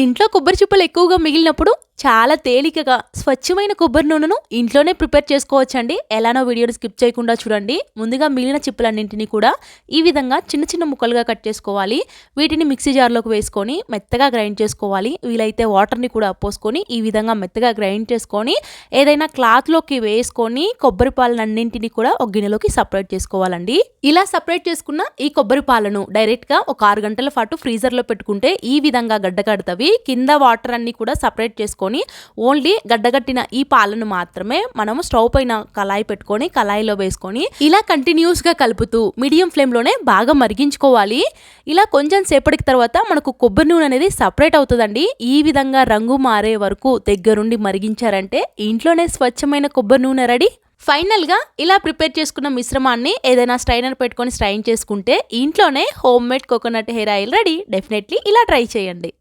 ఇంట్లో కొబ్బరి చిప్పలు ఎక్కువగా మిగిలినప్పుడు చాలా తేలికగా స్వచ్ఛమైన కొబ్బరి నూనెను ఇంట్లోనే ప్రిపేర్ చేసుకోవచ్చండి. ఎలానో వీడియోని స్కిప్ చేయకుండా చూడండి. ముందుగా మిగిలిన చిప్పలన్నింటినీ కూడా ఈ విధంగా చిన్న చిన్న ముక్కలుగా కట్ చేసుకోవాలి. వీటిని మిక్సీ జార్లోకి వేసుకొని మెత్తగా గ్రైండ్ చేసుకోవాలి. వీలైతే వాటర్ని కూడా పోసుకొని ఈ విధంగా మెత్తగా గ్రైండ్ చేసుకొని ఏదైనా క్లాత్లోకి వేసుకొని కొబ్బరి పాలనన్నింటినీ కూడా ఒక గిన్నెలోకి సపరేట్ చేసుకోవాలండి. ఇలా సపరేట్ చేసుకున్న ఈ కొబ్బరి పాలను డైరెక్ట్గా ఒక ఆరు గంటల పాటు ఫ్రీజర్లో పెట్టుకుంటే ఈ విధంగా అవి కింద వాటర్ అన్ని కూడా సపరేట్ చేసుకొని ఓన్లీ గడ్డగట్టిన ఈ పాలను మాత్రమే మనం స్టవ్ పైన కళాయి పెట్టుకొని కళాయిలో వేసుకొని ఇలా కంటిన్యూస్గా కలుపుతూ మీడియం ఫ్లేమ్లోనే బాగా మరిగించుకోవాలి. ఇలా కొంచెం సేపటికి తర్వాత మనకు కొబ్బరి నూనె అనేది సపరేట్ అవుతుందండి. ఈ విధంగా రంగు మారే వరకు దగ్గరుండి మరిగించారంటే ఇంట్లోనే స్వచ్ఛమైన కొబ్బరి నూనె రెడీ. ఫైనల్గా ఇలా ప్రిపేర్ చేసుకున్న మిశ్రమాన్ని ఏదైనా స్ట్రైనర్ పెట్టుకొని స్ట్రైన్ చేసుకుంటే ఇంట్లోనే home made coconut hair oil ready. Definitely ఇలా ట్రై చేయండి.